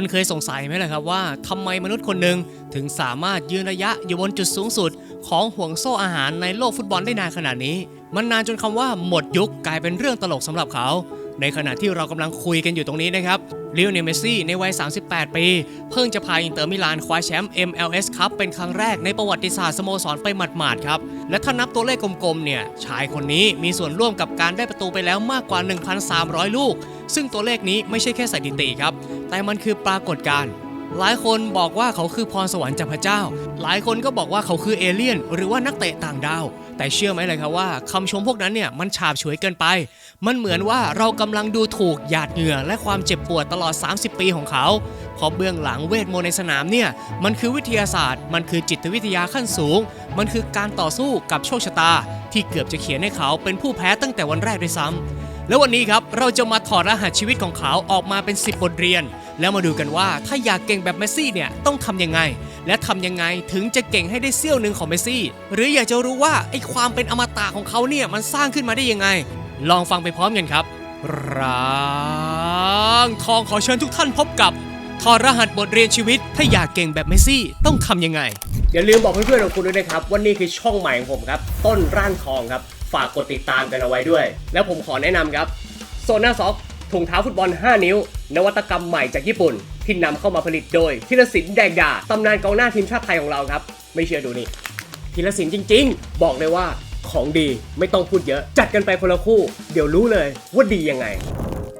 คุณเคยสงสัยไหมล่ะครับว่าทำไมมนุษย์คนหนึ่งถึงสามารถยืนระยะอยู่บนจุดสูงสุด ของห่วงโซ่อาหารในโลกฟุตบอลได้นานขนาดนี้ มันนานจนคำว่าหมดยุคกลายเป็นเรื่องตลกสำหรับเขา ในขณะที่เรากำลังคุยกันอยู่ตรงนี้นะครับลิโอเนลเมสซี่ในวัย 38 ปี เพิ่งจะพาอินเตอร์มิลานคว้าแชมป์ MLS ครับเป็นครั้งแรกในประวัติศาสตร์สโมสรไปหมาดๆครับ และถ้านับตัวเลขกลมๆเนี่ยชายคนนี้มีส่วนร่วมกับการได้ประตูไปแล้วมากกว่า 1,300 ลูก ซึ่งตัวเลขนี้ไม่ใช่แค่สถิติครับ แต่มันคือปรากฏการณ์หลายคนบอกว่าเขาคือพรสวรรค์จากพระเจ้า หลายคนก็บอกว่าเขาคือเอเลี่ยน หรือว่านักเตะต่างดาว แต่เชื่อไหมเลยครับว่าคำชมพวกนั้นเนี่ยมันฉาบฉวยเกินไป มันเหมือนว่าเรากำลังดูถูกหยาดเหงื่อและความเจ็บปวดตลอด 30 ปีของเขาเพราะเบื้องหลังเวทมนต์ในสนามเนี่ยมันคือวิทยาศาสตร์ มันคือจิตวิทยาขั้นสูง มันคือการต่อสู้กับโชคชะตา ที่เกือบจะเขียนให้เขาเป็นผู้แพ้ตั้งแต่วันแรกด้วยซ้ำ แล้ววันนี้ครับเราจะมาถอดรหัสชีวิตของเขาออกมาเป็น 10 บทเรียน แล้วมาดูกันว่าถ้าอยากเก่งแบบเมสซี่เนี่ยต้องทำยังไง และทำยังไงถึงจะเก่งให้ได้เสี้ยวหนึ่งของเมสซี่ หรืออยากจะรู้ว่าไอ้ความเป็นอมตะของเขาเนี่ยมันสร้างขึ้นมาได้ยังไง ลองฟังไปพร้อมกันครับร่างทองขอเชิญทุกท่านพบกับถอดรหัสบทเรียนชีวิต ถ้าอยากเก่งแบบเมสซี่ต้องทำยังไง อย่าลืมบอกเพื่อนๆของคุณด้วยนะครับว่านี่คือช่องใหม่ของผมครับ ต้นร่างทองครับ ฝากกดติดตามกันเอาไว้ด้วย แล้วผมขอแนะนำครับโซน่าซ็อกถุงเท้าฟุตบอล 5 นิ้ว นวัตกรรมใหม่จากญี่ปุ่น ที่นำเข้ามาผลิตโดยธีรศิลป์แดงดาตำนานกองหน้าทีมชาติไทยของเราครับ ไม่เชื่อดูนี่ธีรศิลป์จริง ๆ บอกเลยว่าของดีไม่ต้องพูดเยอะ จัดกันไปคนละคู่ เดี๋ยวรู้เลยว่าดียังไง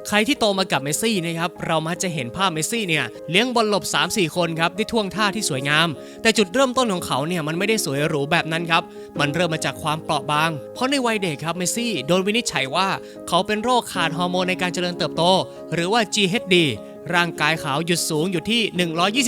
ใครที่โตมากับเมสซี่นะครับเรามักจะเห็นภาพเมสซี่เนี่ยเลี้ยงบอลหลบ 3-4 คนครับด้วยท่วงท่าที่สวยงาม แต่จุดเริ่มต้นของเขาเนี่ยมันไม่ได้สวยหรูแบบนั้นครับมันเริ่มมาจากความเปราะบาง เพราะในวัยเด็กครับเมสซี่โดนวินิจฉัยว่าเขาเป็นโรคขาดฮอร์โมนในการเจริญเติบโต หรือว่า GHD ร่างกายเขาหยุดสูงอยู่ที่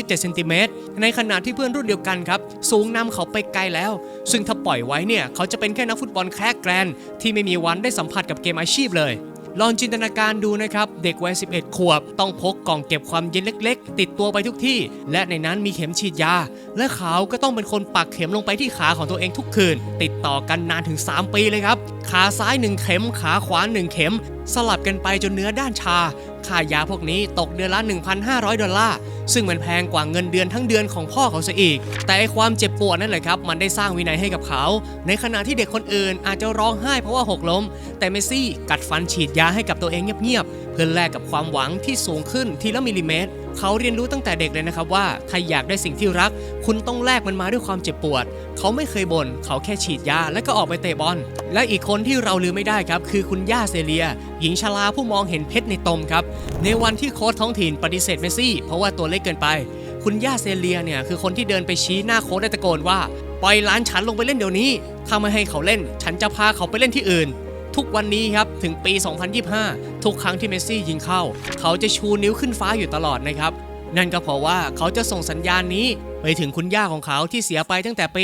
127เซนติเมตร ในขณะที่เพื่อนรุ่นเดียวกันครับ สูงนำเขาไปไกลแล้ว ซึ่งถ้าปล่อยไว้เนี่ย เขาจะเป็นแค่นักฟุตบอลแคร์แกรน ที่ไม่มีวันได้สัมผัสกับเกมอาชีพเลย ลองจินตนาการดูนะครับ เด็กวัย 11 ขวบ ต้องพกกล่องเก็บความเย็นเล็ก ๆ ติดตัวไปทุกที่ และในนั้นมีเข็มฉีดยา และเขาก็ต้องเป็นคนปักเข็มลงไปที่ขาของตัวเองทุกคืน ติดต่อกันนานถึง 3 ปีเลยครับ ขาซ้าย 1 เข็ม ขาขวา 1 เข็ม สลับกันไปจนเนื้อด้านชา ค่ายาพวกนี้ตกเดือนละ 1,500 ดอลลาร์ ซึ่งมันแพงกว่าเงินเดือนทั้งเดือนของพ่อเขาซะอีก แต่ความเจ็บปวดนั่นแหละครับ มันได้สร้างวินัยให้กับเขา ในขณะที่เด็กคนอื่นอาจจะร้องไห้เพราะว่าหกล้ม แต่เมสซี่กัดฟันฉีดยาให้กับตัวเองเงียบๆเพื่อแลกกับความหวังที่สูงขึ้นทีละมิลลิเมตรเขาเรียนรู้ตั้งแต่เด็กเลยนะครับว่าถ้าอยากได้สิ่งที่รัก คุณต้องแลกมันมาด้วยความเจ็บปวด เขาไม่เคยบน่นเขาแค่ฉีดยาและก็ออกไปเตะบอล และอีกคนที่เราลืมไม่ได้ครับ คือคุณย่าเซเลีย หญิงชราผู้มองเห็นเพชรในตมครับ ในวันที่โค้ชท้องถิ่นปฏิเสธเมสซี่ เพราะว่าตัวเล็กเกินไป คุณย่าเซเลียเนี่ยคือคนที่เดินไปชี้หน้าโค้ชได้ตะโกนว่าปล่อยล้านฉันลงไปเล่นเดี๋ยวนี้ถ้าไม่ให้เขาเล่น ฉันจะพาเขาไปเล่นที่อื่น ทุกวันนี้ครับถึงปี 2025 ทุกครั้งที่เมสซี่ยิงเข้า เขาจะชูนิ้วขึ้นฟ้าอยู่ตลอดนะครับนั่นก็เพราะว่าเขาจะส่งสัญญาณนี้ไปถึงคุณย่าของเขาที่เสียไปตั้งแต่ปี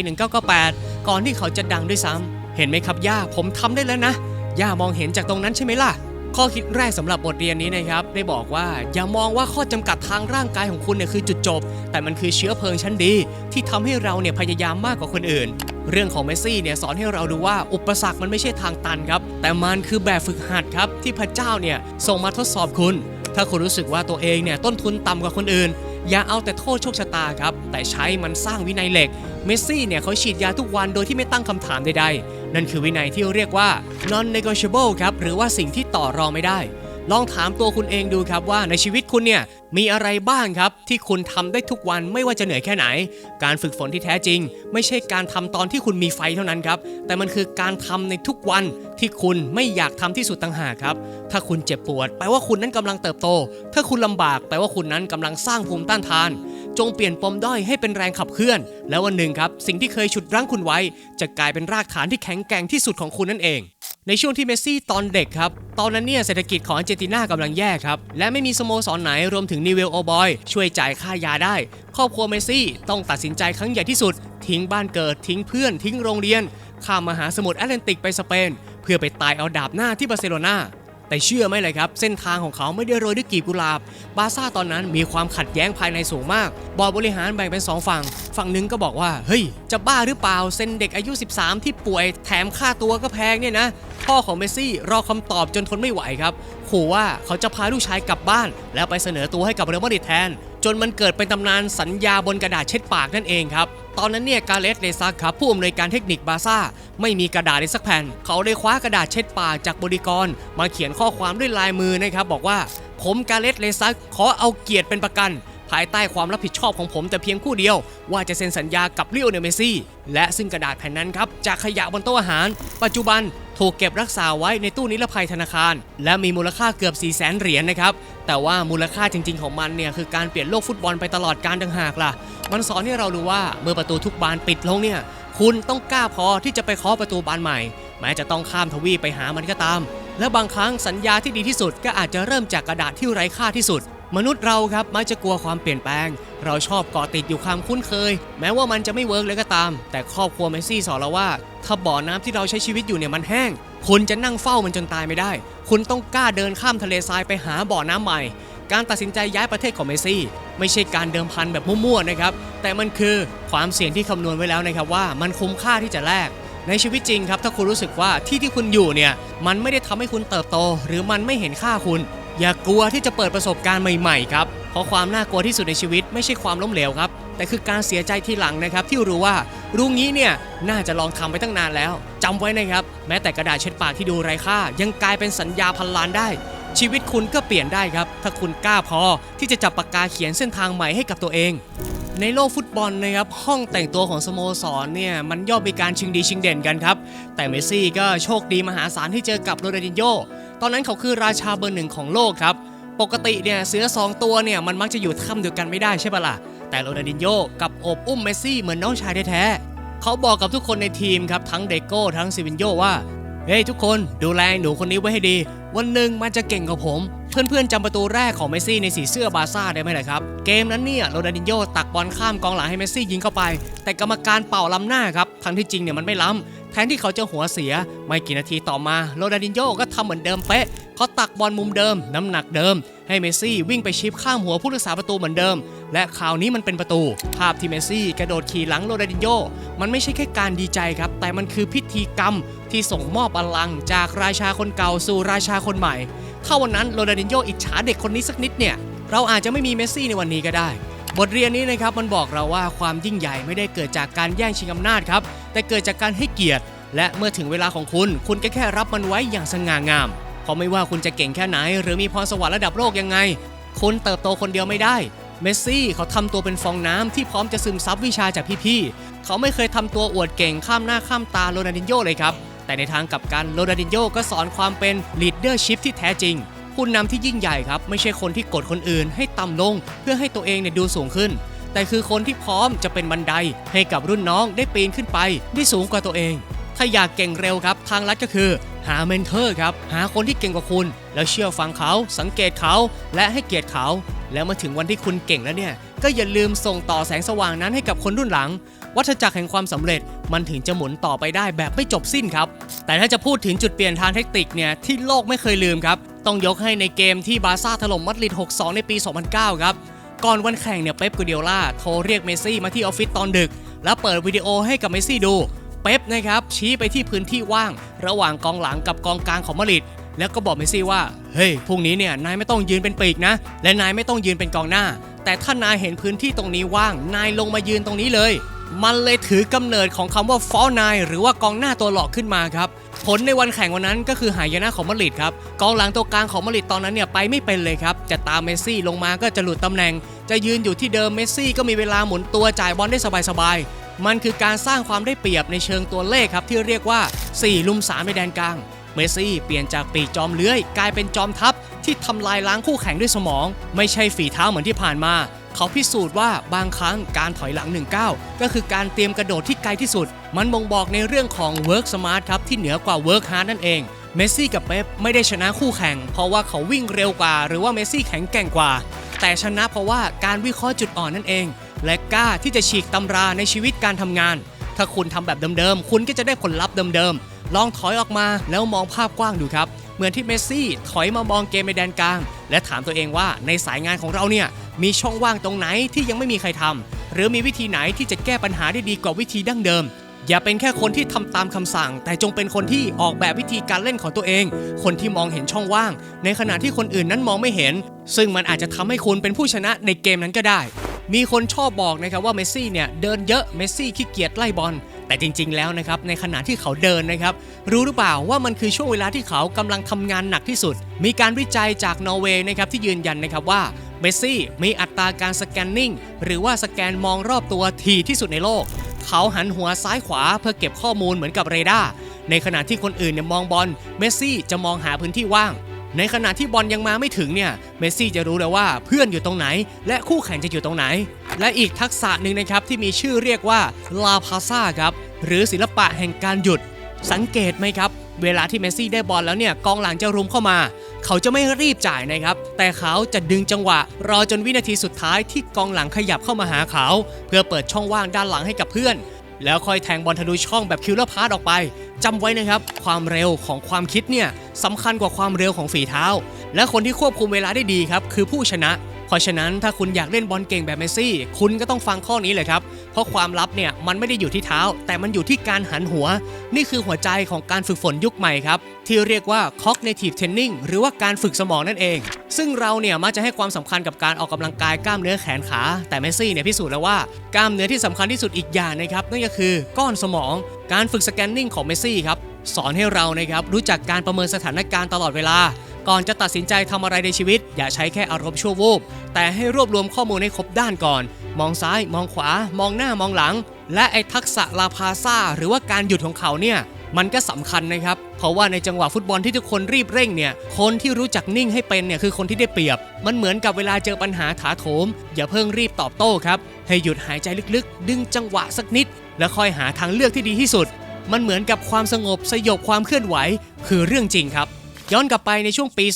1998 ก่อนที่เขาจะดังด้วยซ้ำเห็นไหมครับย่าผมทำได้แล้วนะย่ามองเห็นจากตรงนั้นใช่ไหมล่ะ ข้อคิดแรกสำหรับบทเรียนนี้นะครับได้บอกว่าอย่ามองว่าข้อจำกัดทางร่างกายของคุณเนี่ยคือจุดจบ แต่มันคือเชื้อเพลิงชั้นดี ที่ทำให้เราเนี่ยพยายามมากกว่าคนอื่น เรื่องของเมสซี่เนี่ยสอนให้เราดูว่าอุปสรรคมันไม่ใช่ทางตันครับ แต่มันคือแบบฝึกหัดครับที่พระเจ้าเนี่ยส่งมาทดสอบคุณ ถ้าคุณรู้สึกว่าตัวเองเนี่ยต้นทุนต่ำกว่าคนอื่น อย่าเอาแต่โทษโชคชะตาครับแต่ใช้มันสร้างวินัยเหล็กเมสซี่เนี่ยเขาฉีดยาทุกวันโดยที่ไม่ตั้งคำถามใดๆ นั่นคือวินัยที่เรียกว่า non negotiable ครับ หรือว่าสิ่งที่ต่อรองไม่ได้ ลองถามตัวคุณเองดูครับว่าในชีวิตคุณเนี่ยมีอะไรบ้างครับ ที่คุณทำได้ทุกวันไม่ว่าจะเหนื่อยแค่ไหน การฝึกฝนที่แท้จริง ไม่ใช่การทำตอนที่คุณมีไฟเท่านั้นครับ แต่มันคือการทำในทุกวันที่คุณไม่อยากทำที่สุดต่างหากครับ ถ้าคุณเจ็บปวด แปลว่าคุณนั้นกำลังเติบโต ถ้าคุณลำบากแปลว่าคุณนั้นกำลังสร้างภูมิต้านทาน จงเปลี่ยนปมด้อยให้เป็นแรงขับเคลื่อน แล้ววันหนึ่งครับสิ่งที่เคยฉุดรั้งคุณไว้ จะกลายเป็นรากฐานที่แข็งแกร่งที่สุดของคุณนั่นเอง ในช่วงที่เมสซี่ตอนเด็กครับ ตอนนั้นเนี่ยเศรษฐกิจของอาร์เจนตินากำลังแย่ครับ และไม่มีสโมสรไหนรวมถึงนิเวลโอบอย ช่วยจ่ายค่ายาได้ ครอบครัวเมสซี่ต้องตัดสินใจครั้งใหญ่ที่สุด ทิ้งบ้านเกิดทิ้งเพื่อนทิ้งโรงเรียน ข้ามมหาสมุทรแอตแลนติกไปสเปน เพื่อไปตายเอาดาบหน้าที่บาร์เซโลนา แต่เชื่อไหมเลยครับ เส้นทางของเขาไม่ได้โรยด้วยกีบกุหลาบ บาซ่าตอนนั้นมีความขัดแย้งภายในสูงมาก บอร์ดบริหารแบ่งเป็น 2 ฝั่ง ฝั่งหนึ่งก็บอกว่า เฮ้ย จะบ้าหรือเปล่า เซ็นเด็กอายุ 13 ที่ป่วยแถมค่าตัวก็แพงเนี่ยนะ พ่อของเมสซี่รอคำตอบจนทนไม่ไหวครับขู่ว่าเขาจะพาลูกชายกลับบ้าน แล้วไปเสนอตัวให้กับเรอัลมาดริดแทน จนมันเกิดเป็นตำนานสัญญาบนกระดาษเช็ดปากนั่นเองครับ ตอนนั้นเนี่ยกาเลสเดซักครับผู้อำนวยการเทคนิคบาซ่า ไม่มีกระดาษเลยสักแผ่น เขาเลยคว้ากระดาษเช็ดปากจากบริกร มาเขียนข้อความด้วยลายมือนะครับบอกว่า ผมกาเลสเดซักขอเอาเกียรติเป็นประกัน ภายใต้ความรับผิดชอบของผมแต่เพียงผู้เดียว ว่าจะเซ็นสัญญากับลิโอเนลเมซี่ และซึ่งกระดาษแผ่นนั้นครับจากขยะบนโต๊ะอาหาร ปัจจุบันถูกเก็บรักษาไว้ในตู้นิรภัยธนาคาร และมีมูลค่าเกือบ 4 0 0แสนเหรียญนะครับ แต่ว่ามูลค่าจริง ๆ ของมันเนี่ยคือการเปลี่ยนโลกฟุตบอลไปตลอดการต่างหากล่ะ มันสอนให้เรารู้ว่าเมื่อประตูทุกบานปิดลงเนี่ย คุณต้องกล้าพอที่จะไปเคาะประตูบานใหม่ แม้จะต้องข้ามทวีปไปหามันก็ตาม และบางครั้งสัญญาที่ดีที่สุดก็อาจจะเริ่มจากกระดาษที่ไร้ค่าที่สุด มนุษย์เราครับมักจะกลัวความเปลี่ยนแปลง เราชอบเกาะติดอยู่ความคุ้นเคย แม้ว่ามันจะไม่เวิร์กเลยก็ตาม แต่ครอบครัวเมซี่สอนเราว่า ถ้าบ่อน้ำที่เราใช้ชีวิตอยู่เนี่ยมันแห้ง คุณจะนั่งเฝ้ามันจนตายไม่ได้ คุณต้องกล้าเดินข้ามทะเลทรายไปหาบ่อน้ำใหม่ การตัดสินใจย้ายประเทศของเมซี่ ไม่ใช่การเดิมพันแบบมั่วๆนะครับ แต่มันคือความเสี่ยงที่คำนวณไว้แล้วนะครับว่ามันคุ้มค่าที่จะแลกในชีวิตจริงครับถ้าคุณรู้สึกว่าที่ที่คุณอยู่เนี่ยมันไม่ได้ทำให้คุณเติบโต หรือมันไม่เห็นค่าคุณ อย่ากลัวที่จะเปิดประสบการณ์ใหม่ๆครับ เพราะความน่ากลัวที่สุดในชีวิตไม่ใช่ความล้มเหลวครับ แต่คือการเสียใจทีหลังนะครับ ที่รู้ว่ารู้งี้เนี่ยน่าจะลองทำไปตั้งนานแล้วจำไว้นะครับ แม้แต่กระดาษเช็ดปากที่ดูไร้ค่า ยังกลายเป็นสัญญาพันล้านได้ ชีวิตคุณก็เปลี่ยนได้ครับ ถ้าคุณกล้าพอที่จะจับปากกาเขียนเส้นทางใหม่ให้กับตัวเอง ในโลกฟุตบอลนะครับห้องแต่งตัวของสโมสรเนี่ยมันย่อมมีการชิงดีชิงเด่นกันครับ แต่เมสซี่ก็โชคดีมหาศาลที่เจอกับโรนัลดินโญตอนนั้นเขาคือราชาเบอร์หนึ่งของโลกครับ ปกติเนี่ยเสือสองตัวเนี่ยมันมักจะอยู่ถ้ำเดียวกันไม่ได้ใช่ปะล่ะแต่โรนัลดินโญกับโอบอุ้มเมสซี่เหมือนน้องชายแท้ๆเขาบอกกับทุกคนในทีมครับทั้งเดโก้ทั้งซิวินโญว่า เฮ้ยทุกคนดูแลหนูคนนี้ไว้ให้ดี วันหนึ่งมันจะเก่งกว่าผม เพื่อนๆจำประตูแรกของเมสซี่ในสีเสื้อบาร์ซ่าได้ไหมล่ะครับ เกมนั้นเนี่ยโรนัลดินโญ่ตักบอลข้ามกองหลังให้เมสซี่ยิงเข้าไป แต่กรรมการเป่าล้ำหน้าครับทั้งที่จริงเนี่ยมันไม่ล้ำแทนที่เขาจะหัวเสีย ไม่กี่นาทีต่อมาโรนัลดินโญ่ก็ทำเหมือนเดิมเป๊ะ เขาตักบอลมุมเดิม น้ำหนักเดิม ให้เมสซี่วิ่งไปชิปข้ามหัวผู้รักษาประตูเหมือนเดิม และคราวนี้มันเป็นประตู ภาพที่เมสซี่กระโดดขี่หลังโรนัลดินโญมันไม่ใช่แค่การดีใจครับ แต่มันคือพิธีกรรมที่ส่งมอบพลังจากราชาคนเก่าสู่ราชาคนใหม่ ถ้าวันนั้นโรนัลดินโญอิจฉาเด็กคนนี้สักนิดเนี่ย เราอาจจะไม่มีเมสซี่ในวันนี้ก็ได้ บทเรียนนี้นะครับมันบอกเราว่าความยิ่งใหญ่ไม่ได้เกิดจากการแย่งชิงอำนาจครับ แต่เกิดจากการให้เกียรติ และเมื่อถึงเวลาของคุณ คุณก็แค่รับมันไว้อย่างสง่างาม เพราะไม่ว่าคุณจะเก่งแค่ไหน หรือมีพรสวรรค์ระดับโลกยังไง คุณเติบโตคนเดียวไม่ได้ เมสซี่เขาทำตัวเป็นฟองน้ำที่พร้อมจะซึมซับวิชาจากพี่ๆ เขาไม่เคยทำตัวอวดเก่งข้ามหน้าข้ามตาโรนัลดินโญ่เลยครับ แต่ในทางกลับกันโรนัลดินโญ่ก็สอนความเป็น leadership ที่แท้จริงผู้นำที่ยิ่งใหญ่ครับ ไม่ใช่คนที่กดคนอื่นให้ต่ำลง เพื่อให้ตัวเองเนี่ยดูสูงขึ้น แต่คือคนที่พร้อมจะเป็นบันได ให้กับรุ่นน้องได้ปีนขึ้นไปได้สูงกว่าตัวเอง ถ้าอยากเก่งเร็วครับ ทางลัดก็คือ หาเมนเทอร์ครับ หาคนที่เก่งกว่าคุณ แล้วเชื่อฟังเขา สังเกตเขา และให้เกียรติเขา แล้วมื่อถึงวันที่คุณเก่งแล้วเนี่ย ก็อย่าลืมส่งต่อแสงสว่างนั้นให้กับคนรุ่นหลัง วัฏจักรแห่งความสำเร็จมันถึงจะหมุนต่อไปได้แบบไม่จบสิ้นครับ แต่ถ้าจะพูดถึงจุดเปลี่ยนทางเทคนิคเนี่ยที่โลกไม่เคยลืมครับ ต้องยกให้ในเกมที่บาร์ซ่าถล่มมัดริด 6-2 ในปี 2009 ครับ ก่อนวันแข่งเนี่ยเป๊ปกูเดียล่าโทรเรียกเมซี่มาที่ออฟฟิศตอนดึก แล้วเปิดวิดีโอให้กับเมซี่ดู เป๊ปนะครับชี้ไปที่พื้นที่ว่าง ระหว่างกองหลังกับกองกลางของมาริดแล้วก็บอกเมสซี่ว่า เฮ้ย พรุ่งนี้เนี่ย นายไม่ต้องยืนเป็นปีกนะ และนายไม่ต้องยืนเป็นกองหน้า แต่ถ้านายเห็นพื้นที่ตรงนี้ว่าง นายลงมายืนตรงนี้เลย มันเลยถือกำเนิดของคำว่าฟอลนายหรือว่ากองหน้าตัวหลอกขึ้นมาครับ ผลในวันแข่งวันนั้นก็คือหายนะของมาริดครับ กองหลังตัวกลางของมาริดตอนนั้นเนี่ยไปไม่เป็นเลยครับ จะตามเมสซี่ลงมาก็จะหลุดตำแหน่ง จะยืนอยู่ที่เดิมเมสซี่ก็มีเวลาหมุนตัวจ่ายบอลได้สบาย มันคือการสร้างความได้เปรียบในเชิงตัวเลขครับที่เรียกว่า 4 ลุม3ในแดนกลาง เมสซี่เปลี่ยนจากปีกจอมเลื้อย กลายเป็นจอมทัพที่ทำลายล้างคู่แข่งด้วยสมอง ไม่ใช่ฝีเท้าเหมือนที่ผ่านมา เขาพิสูจน์ว่าบางครั้งการถอยหลัง1ก้าก็คือการเตรียมกระโดดที่ไกลที่สุด มันบ่งบอกในเรื่องของ work smart ครับที่เหนือกว่า work hard นั่นเองเมสซี่กับเป๊ปไม่ได้ชนะคู่แข่ง เพราะว่าเขาวิ่งเร็วกว่า หรือว่าเมสซี่แข็งแกร่งกว่า แต่ชนะเพราะว่าการวิเคราะห์จุดอ่อนนั่นเอง และกล้าที่จะฉีกตำราในชีวิตการทำงาน ถ้าคุณทำแบบเดิมๆ คุณก็จะได้ผลลัพธ์เดิมๆ ลองถอยออกมาแล้วมองภาพกว้างดูครับ เหมือนที่เมสซี่ถอยมามองเกมในแดนกลาง และถามตัวเองว่าในสายงานของเราเนี่ยมีช่องว่างตรงไหนที่ยังไม่มีใครทำหรือมีวิธีไหนที่จะแก้ปัญหาได้ดีกว่าวิธีดั้งเดิม อย่าเป็นแค่คนที่ทำตามคำสั่ง แต่จงเป็นคนที่ออกแบบวิธีการเล่นของตัวเอง คนที่มองเห็นช่องว่าง ในขณะที่คนอื่นนั้นมองไม่เห็น ซึ่งมันอาจจะทำให้คุณเป็นผู้ชนะในเกมนั้นก็ได้ มีคนชอบบอกนะครับว่าเมสซี่เนี่ยเดินเยอะเมสซี่ขี้เกียจไล่บอลแต่จริงๆแล้วนะครับในขณะที่เขาเดินนะครับ รู้หรือเปล่าว่ามันคือช่วงเวลาที่เขากำลังทำงานหนักที่สุด มีการวิจัยจากนอร์เวย์นะครับที่ยืนยันนะครับว่าเมสซี่มีอัตราการสแกนนิ่งหรือว่าสแกนมองรอบตัวทีที่สุดในโลก เขาหันหัวซ้ายขวาเพื่อเก็บข้อมูลเหมือนกับเรดาร์ในขณะที่คนอื่นเนี่ยมองบอลเมสซี่จะมองหาพื้นที่ว่าง ในขณะที่บอลยังมาไม่ถึงเนี่ยเมสซี่จะรู้แล้วว่าเพื่อนอยู่ตรงไหน และคู่แข่งจะอยู่ตรงไหน และอีกทักษะหนึ่งนะครับที่มีชื่อเรียกว่าลาพาซาครับหรือศิลปะแห่งการหยุด สังเกตไหมครับ เวลาที่เมสซี่ได้บอลแล้วเนี่ยกองหลังจะรุมเข้ามา เขาจะไม่รีบจ่ายนะครับ แต่เขาจะดึงจังหวะ รอจนวินาทีสุดท้ายที่กองหลังขยับเข้ามาหาเขา เพื่อเปิดช่องว่างด้านหลังให้กับเพื่อน แล้วค่อยแทงบอลทะลุช่องแบบคิวเลอร์พาสออกไปจำไว้นะครับ ความเร็วของความคิดเนี่ยสำคัญกว่าความเร็วของฝีเท้า และคนที่ควบคุมเวลาได้ดีครับคือผู้ชนะ เพราะฉะนั้นถ้าคุณอยากเล่นบอลเก่งแบบเมสซี่ คุณก็ต้องฟังข้อนี้เลยครับ เพราะความลับเนี่ยมันไม่ได้อยู่ที่เท้า แต่มันอยู่ที่การหันหัว นี่คือหัวใจของการฝึกฝนยุคใหม่ครับ ที่เรียกว่า cognitive training หรือว่าการฝึกสมองนั่นเอง ซึ่งเราเนี่ยมักจะให้ความสำคัญกับการออกกำลังกายกล้ามเนื้อแขนขา แต่เมสซี่เนี่ยพิสูจน์แล้วว่ากล้ามเนื้อที่สำคัญที่สุดอีกอย่างนะครับนั่นก็คือก้อนสมอง การฝึกสแกนนิ่งของเมสซี่ครับสอนให้เรานะครับรู้จักการประเมินสถานการณ์ตลอดเวลา ก่อนจะตัดสินใจทำอะไรในชีวิต อย่าใช้แค่อารมณ์ชั่ววูบแต่ให้รวบรวมข้อมูลให้ครบด้านก่อน มองซ้าย มองขวา มองหน้ามองหลัง และไอ้ทักษะลาพาซาหรือว่าการหยุดของเขาเนี่ยมันก็สำคัญนะครับ เพราะว่าในจังหวะฟุตบอลที่ทุกคนรีบเร่งเนี่ย คนที่รู้จักนิ่งให้เป็นเนี่ยคือคนที่ได้เปรียบ มันเหมือนกับเวลาเจอปัญหาถาโถม อย่าเพิ่งรีบตอบโต้ครับ ให้หยุดหายใจลึกๆ ดึงจังหวะสักนิด แล้วค่อยหาทางเลือกที่ดีที่สุด มันเหมือนกับความสงบสยบความเคลื่อนไหว คือเรื่องจริงครับ ย้อนกลับไปในช่วงปี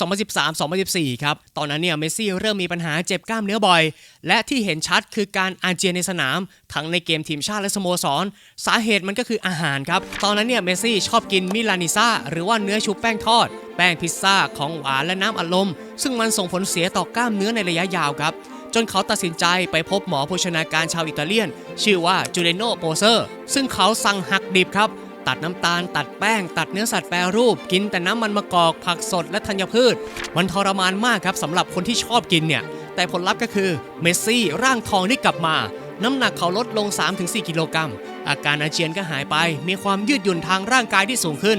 2013-2014 ครับ ตอนนั้นเนี่ยเมสซี่เริ่มมีปัญหาเจ็บกล้ามเนื้อบ่อย และที่เห็นชัดคือการอาเจียนในสนาม ทั้งในเกมทีมชาติและสโมสร สาเหตุมันก็คืออาหารครับ ตอนนั้นเนี่ยเมสซี่ชอบกินมิลานิซ่าหรือว่าเนื้อชุบแป้งทอด แป้งพิซซ่า ของหวานและน้ำอัดลม ซึ่งมันส่งผลเสียต่อกล้ามเนื้อในระยะยาวครับจนเขาตัดสินใจไปพบหมอโภชนาการชาวอิตาเลียน ชื่อว่าจูเลโนโปเซอร์ ซึ่งเขาสั่งหักดิบครับ ตัดน้ำตาล ตัดแป้ง ตัดเนื้อสัตว์แปรรูป กินแต่น้ำมันมะกอกผักสดและธัญพืช มันทรมานมากครับสำหรับคนที่ชอบกินเนี่ย แต่ผลลัพธ์ก็คือเมสซี่ร่างทองได้กลับมา น้ำหนักเขาลดลง 3-4 กิโลกรัม อาการอาเจียนก็หายไป มีความยืดหยุ่นทางร่างกายที่สูงขึ้น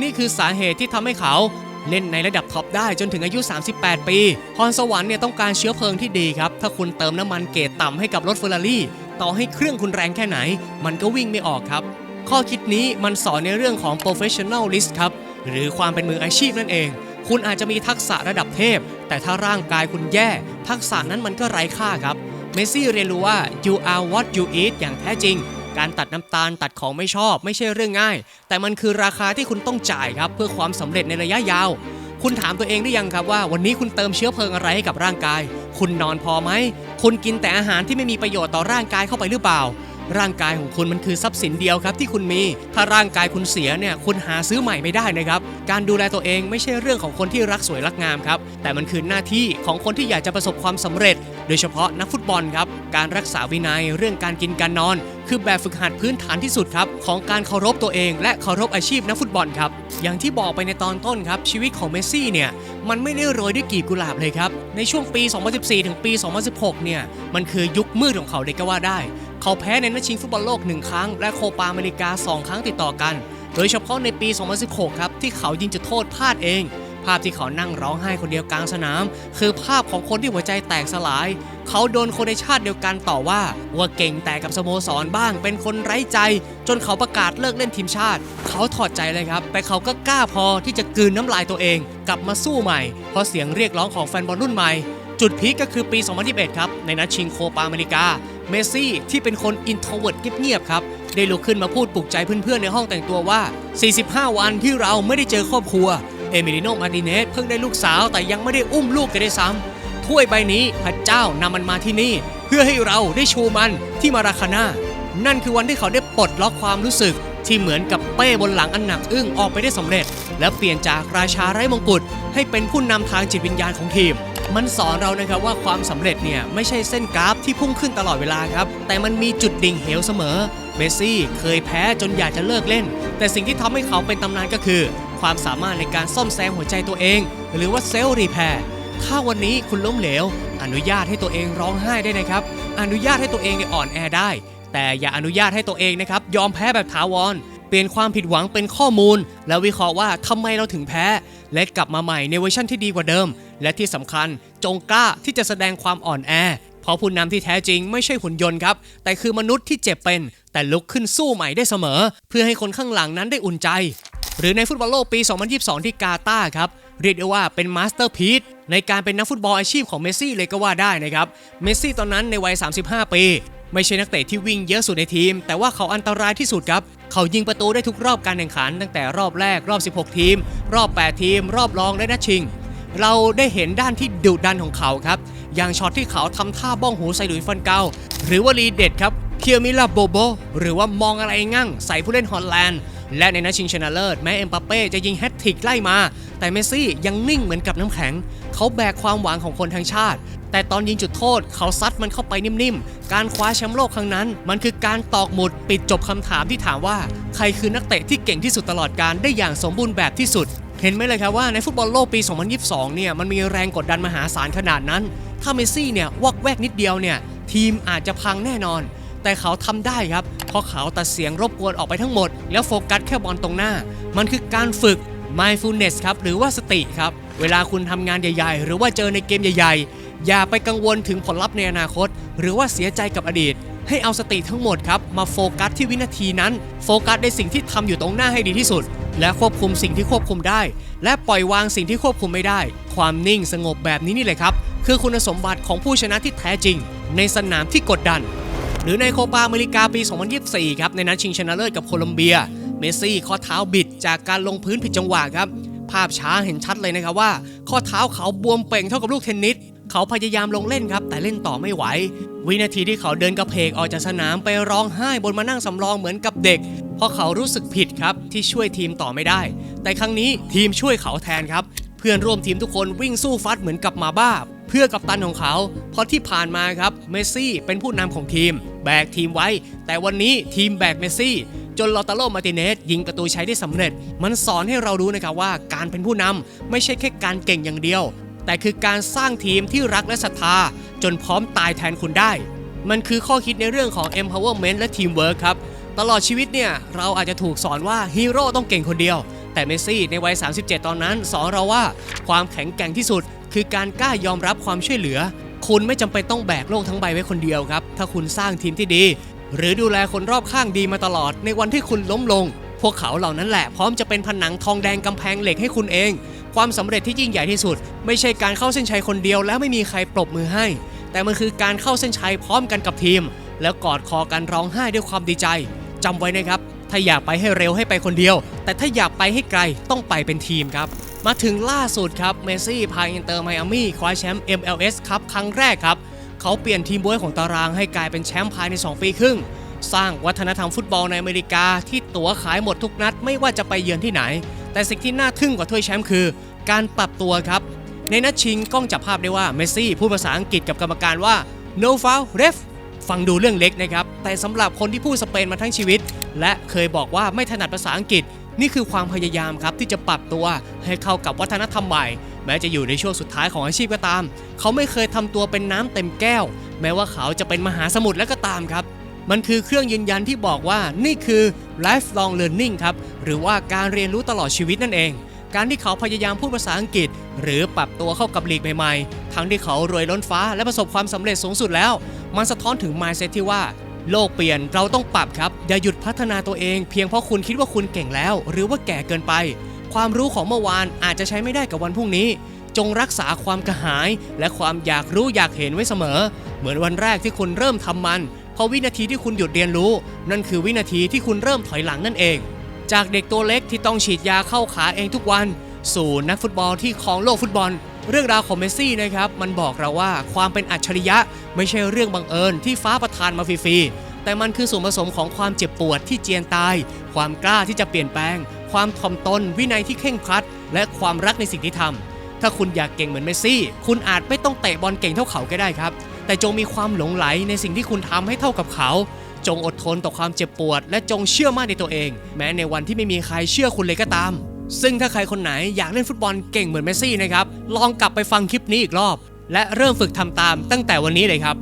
นี่คือสาเหตุที่ทำให้เขาเล่นในระดับท็อปได้จนถึงอายุ 38 ปีพรสวรรค์เนี่ยต้องการเชื้อเพลิงที่ดีครับ ถ้าคุณเติมน้ำมันเกรดต่ำให้กับรถเฟอร์รารี่ ต่อให้เครื่องคุณแรงแค่ไหน มันก็วิ่งไม่ออกครับ ข้อคิดนี้มันสอนในเรื่องของ professionalist ครับ หรือความเป็นมืออาชีพนั่นเอง คุณอาจจะมีทักษะระดับเทพ แต่ถ้าร่างกายคุณแย่ ทักษะนั้นมันก็ไร้ค่าครับ เมสซี่เรียนรู้ว่า you are what you eat อย่างแท้จริง การตัดน้ำตาลตัดของไม่ชอบ ไม่ใช่เรื่องง่าย แต่มันคือราคาที่คุณต้องจ่ายครับ เพื่อความสำเร็จในระยะยาว คุณถามตัวเองได้ยังครับว่า วันนี้คุณเติมเชื้อเพลิงอะไรให้กับร่างกาย คุณนอนพอไหม คุณกินแต่อาหารที่ไม่มีประโยชน์ต่อร่างกายเข้าไปหรือเปล่า ร่างกายของคุณมันคือทรัพย์สินเดียวครับที่คุณมี ถ้าร่างกายคุณเสียเนี่ยคุณหาซื้อใหม่ไม่ได้นะครับ การดูแลตัวเองไม่ใช่เรื่องของคนที่รักสวยรักงามครับ แต่มันคือหน้าที่ของคนที่อยากจะประสบความสำเร็จ โดยเฉพาะนักฟุตบอลครับ การรักษาวินัยเรื่องการกินการนอน คือแบบฝึกหัดพื้นฐานที่สุดครับของการเคารพตัวเอง และเคารพอาชีพนักฟุตบอลครับอย่างที่บอกไปในตอนต้นครับชีวิตของเมสซี่เนี่ยมันไม่ได้โรยด้วยกีบกุหลาบเลยครับในช่วงปี 2014 ถึงปี 2016 เนี่ยมันคือยุคมืดของเขาเลยก็ว่าได้ เขาแพ้ในนัดชิงฟุตบอลโลก 1 ครั้ง และโคปาอเมริกา 2 ครั้งติดต่อกัน โดยเฉพาะในปี 2016 ครับที่เขายิงจุดโทษพลาดเองาพที่เขานั่งร้องไห้คนเดียวกลางสนาม คือภาพของคนที่หัวใจแตกสลาย เขาโดนคนในชาติเดียวกันต่อว่า ว่าเก่งแต่กับสโมสรบ้าง เป็นคนไร้ใจ จนเขาประกาศเลิกเล่นทีมชาติ เขาถอดใจเลยครับแต่เขาก็กล้าพอที่จะกืนน้ำลายตัวเอง กลับมาสู้ใหม่ เพราะเสียงเรียกร้องของแฟนบอลรุ่นใหม่จุดพีคก็คือปี 2021 ครับ ในนัดชิงโคปาอเมริกา เมสซี่ที่เป็นคนอินโทรเวิร์ดเงียบๆครับ ได้ลุกขึ้นมาพูดปลุกใจเพื่อนๆ ในห้องแต่งตัวว่า 45 วันที่เราไม่ได้เจอครอบครัว เอมิลิโนมาร์ติเนสเพิ่งได้ลูกสาวแต่ยังไม่ได้อุ้มลูกกันได้ซ้ำถ้วยใบนี้พระเจ้านำมันมาที่นี่ เพื่อให้เราได้ชูมันที่มาราคาน่านั่นคือวันที่เขาได้ปลดล็อกความรู้สึกที่เหมือนกับเป้บนหลังอันหนักอึ้งออกไปได้สำเร็จ และเปลี่ยนจากราชาไร้มงกุฎให้เป็นผู้นำทางจิตวิญญาณของทีม มันสอนเรานะครับว่าความสำเร็จเนี่ยไม่ใช่เส้นกราฟที่พุ่งขึ้นตลอดเวลาครับ แต่มันมีจุดดิ่งเหวเสมอ เมสซี่เคยแพ้จนอยากจะเลิกเล่น แต่สิ่งที่ทำให้เขาเป็นตำนานก็คือ ความสามารถในการซ่อมแซมหัวใจตัวเอง หรือว่าเซลล์รีแพร์ถ้าวันนี้คุณล้มเหลว อนุญาตให้ตัวเองร้องไห้ได้นะครับ อนุญาตให้ตัวเองเนี่ยอ่อนแอได้ แต่อย่าอนุญาตให้ตัวเองนะครับยอมแพ้แบบถาวร เปลี่ยนความผิดหวังเป็นข้อมูล แล้ววิเคราะห์ว่าทำไมเราถึงแพ้ และกลับมาใหม่ในเวอร์ชันที่ดีกว่าเดิม และที่สำคัญจงกล้าที่จะแสดงความอ่อนแอเพราะผู้นำที่แท้จริงไม่ใช่หุ่นยนต์ครับ แต่คือมนุษย์ที่เจ็บเป็น แต่ลุกขึ้นสู้ใหม่ได้เสมอ เพื่อให้คนข้างหลังนั้นได้อุ่นใจ หรือในฟุตบอลโลกปี 2022 ที่กาตาร์ครับเรียกได้ว่าเป็นมาสเตอร์พีซในการเป็นนักฟุตบอลอาชีพของเมสซี่เลยก็ว่าได้นะครับ เมสซี่ตอนนั้นในวัย 35 ปี ไม่ใช่นักเตะที่วิ่งเยอะสุดในทีม แต่ว่าเขาอันตรายที่สุดครับ เขายิงประตูได้ทุกรอบการแข่งขัน ตั้งแต่รอบแรกรอบ 16 ทีม รอบ 8 ทีม รอบรองและนัดชิง เราได้เห็นด้านที่ดุดันของเขาครับ อย่างช็อตที่เขาทำท่าบ้องหูใส่หลุยส์ฟันเกาหรือว่าลีเด็ดครับเคียมิลาโบโบหรือว่ามองอะไรงั่งใส่ผู้เล่นฮอลแลนด์ และในนัดชิงชนะเลิศแม้เอ็มบัปเป้จะยิงแฮตทริกไล่มา แต่เมสซี่ยังนิ่งเหมือนกับน้ำแข็ง เขาแบกความหวังของคนทั้งชาติ แต่ตอนยิงจุดโทษเขาซัดมันเข้าไปนิ่มๆ การคว้าแชมป์โลกครั้งนั้น มันคือการตอกหมุดปิดจบคำถามที่ถามว่า ใครคือนักเตะที่เก่งที่สุดตลอดการได้อย่างสมบูรณ์แบบที่สุด เห็นไหมเลยครับว่าในฟุตบอลโลกปี 2022 เนี่ยมันมีแรงกดดันมหาศาลขนาดนั้น ถ้าเมสซี่เนี่ยวอกแวกนิดเดียวเนี่ยทีมอาจจะพังแน่นอน แต่เขาทำได้ครับเพราะเขาตัดเสียงรบกวนออกไปทั้งหมด แล้วโฟกัสแค่บอลตรงหน้า มันคือการฝึก mindfulness ครับหรือว่าสติครับ เวลาคุณทำงานใหญ่ๆ หรือว่าเจอในเกมใหญ่ๆ อย่าไปกังวลถึงผลลัพธ์ในอนาคต หรือว่าเสียใจกับอดีต ให้เอาสติทั้งหมดครับมาโฟกัสที่วินาทีนั้น โฟกัสในสิ่งที่ทำอยู่ตรงหน้าให้ดีที่สุด และควบคุมสิ่งที่ควบคุมได้ และปล่อยวางสิ่งที่ควบคุมไม่ได้ ความนิ่งสงบแบบนี้นี่เลยครับ คือคุณสมบัติของผู้ชนะที่แท้จริง ในสนามที่กดดัน รือในโคปาอเมริกาปี 2024 ครับ ในนัดชิงชนะเลิศกับโคลอมเบีย เมสซี่ข้อเท้าบิดจากการลงพื้นผิดจังหวะครับ ภาพช้าเห็นชัดเลยนะครับว่า ข้อเท้าเขาบวมเป่งเท่ากับลูกเทนนิสเขาพยายามลงเล่นครับ แต่เล่นต่อไม่ไหว วินาทีที่เขาเดินกระเพกออกจากสนามไปร้องไห้บนมานั่งสำรองเหมือนกับเด็ก เพราะเขารู้สึกผิดครับที่ช่วยทีมต่อไม่ได้ แต่ครั้งนี้ทีมช่วยเขาแทนครับ เพื่อนร่วมทีมทุกคนวิ่งสู้ฟัดเหมือนกับหมาบ้า เพื่อกับตันของเขา เพราะที่ผ่านมาครับเมสซี่เป็นผู้นำของทีม แบกทีมไว้ แต่วันนี้ทีมแบกเมสซี่จนลอตาโลมาร์ติเนสยิงประตูใช้ได้สำเร็จ มันสอนให้เรารู้นะครับว่าการเป็นผู้นำไม่ใช่แค่การเก่งอย่างเดียว แต่คือการสร้างทีมที่รักและศรัทธา จนพร้อมตายแทนคุณได้ มันคือข้อคิดในเรื่องของ empowerment และ teamwork ครับตลอดชีวิตเนี่ยเราอาจจะถูกสอนว่าฮีโร่ต้องเก่งคนเดียว แต่เมสซี่ในวัย 37 ตอนนั้น สอนเราว่าความแข็งแกร่งที่สุด คือการกล้ายอมรับความช่วยเหลือ คุณไม่จำเป็นต้องแบกโลกทั้งใบไว้คนเดียวครับ ถ้าคุณสร้างทีมที่ดี หรือดูแลคนรอบข้างดีมาตลอด ในวันที่คุณล้มลง พวกเขาเหล่านั้นแหละพร้อมจะเป็นผนังทองแดงกำแพงเหล็กให้คุณเอง ความสำเร็จที่ยิ่งใหญ่ที่สุด ไม่ใช่การเข้าเส้นชัยคนเดียวแล้วไม่มีใครปรบมือให้ แต่มันคือการเข้าเส้นชัยพร้อมกันกับทีม แล้วกอดคอกันร้องไห้ด้วยความดีใจจำไว้นะครับถ้าอยากไปให้เร็วให้ไปคนเดียว แต่ถ้าอยากไปให้ไกลต้องไปเป็นทีมครับ มาถึงล่าสุดครับ เมสซี่พาอินเตอร์ไมอามี่คว้าแชมป์ MLS ครับครั้งแรกครับ เขาเปลี่ยนทีมบวยของตารางให้กลายเป็นแชมป์ภายใน 2 ปีครึ่ง สร้างวัฒนธรรมฟุตบอลในอเมริกาที่ตั๋วขายหมดทุกนัดไม่ว่าจะไปเยือนที่ไหน แต่สิ่งที่น่าทึ่งกว่าถ้วยแชมป์คือ การปรับตัวครับ ในนัดชิงกล้องจับภาพได้ว่าเมสซี่พูดภาษาอังกฤษกับกรรมการว่า no foul ref ฟังดูเรื่องเล็กนะครับ แต่สำหรับคนที่พูดสเปนมาทั้งชีวิต และเคยบอกว่าไม่ถนัดภาษาอังกฤษ นี่คือความพยายามครับที่จะปรับตัวให้เข้ากับวัฒนธรรมใหม่ แม้จะอยู่ในช่วงสุดท้ายของอาชีพก็ตาม เขาไม่เคยทำตัวเป็นน้ำเต็มแก้ว แม้ว่าเขาจะเป็นมหาสมุทรแล้วก็ตามครับ มันคือเครื่องยืนยันที่บอกว่านี่คือ lifelong learning ครับหรือว่าการเรียนรู้ตลอดชีวิตนั่นเองการที่เขาพยายามพูดภาษาอังกฤษ หรือปรับตัวเข้ากับลีกใหม่ๆ ทั้งที่เขารวยล้นฟ้าและประสบความสำเร็จสูงสุดแล้ว มันสะท้อนถึง mindset ที่ว่า โลกเปลี่ยนเราต้องปรับครับ อย่าหยุดพัฒนาตัวเอง เพียงเพราะคุณคิดว่าคุณเก่งแล้ว หรือว่าแก่เกินไป ความรู้ของเมื่อวานอาจจะใช้ไม่ได้กับวันพรุ่งนี้ จงรักษาความกระหาย และความอยากรู้อยากเห็นไว้เสมอ เหมือนวันแรกที่คุณเริ่มทำมันพราะวินาทีที่คุณหยุดเรียนรู้ นั่นคือวินาทีที่คุณเริ่มถอยหลังนั่นเอง จากเด็กตัวเล็กที่ต้องฉีดยาเข้าขาเองทุกวัน สู่นักฟุตบอลที่ครองโลกฟุตบอล เรื่องราวของเมสซี่นะครับมันบอกเราว่าความเป็นอัจฉริยะไม่ใช่เรื่องบังเอิญที่ฟ้าประทานมาฟรีๆแต่มันคือส่วนผสมของความเจ็บปวดที่เจียนตาย ความกล้าที่จะเปลี่ยนแปลง ความถ่อมตนวินัยที่เข่งครัด และความรักในสิ่งที่ทำถ้าคุณอยากเก่งเหมือนเมสซี่ คุณอาจไม่ต้องเตะบอลเก่งเท่าเขาก็ได้ครับ แต่จงมีความหลงไหลในสิ่งที่คุณทำให้เท่ากับเขาจจงอดทนต่อความเจ็บปวด และจงเชื่อมั่นในตัวเอง แม้ในวันที่ไม่มีใครเชื่อคุณเลยก็ตาม ซึ่งถ้าใครคนไหนอยากเล่นฟุตบอลเก่งเหมือนเมสซี่นะครับ ลองกลับไปฟังคลิปนี้อีกรอบ และเริ่มฝึกทำตามตั้งแต่วันนี้เลยครับ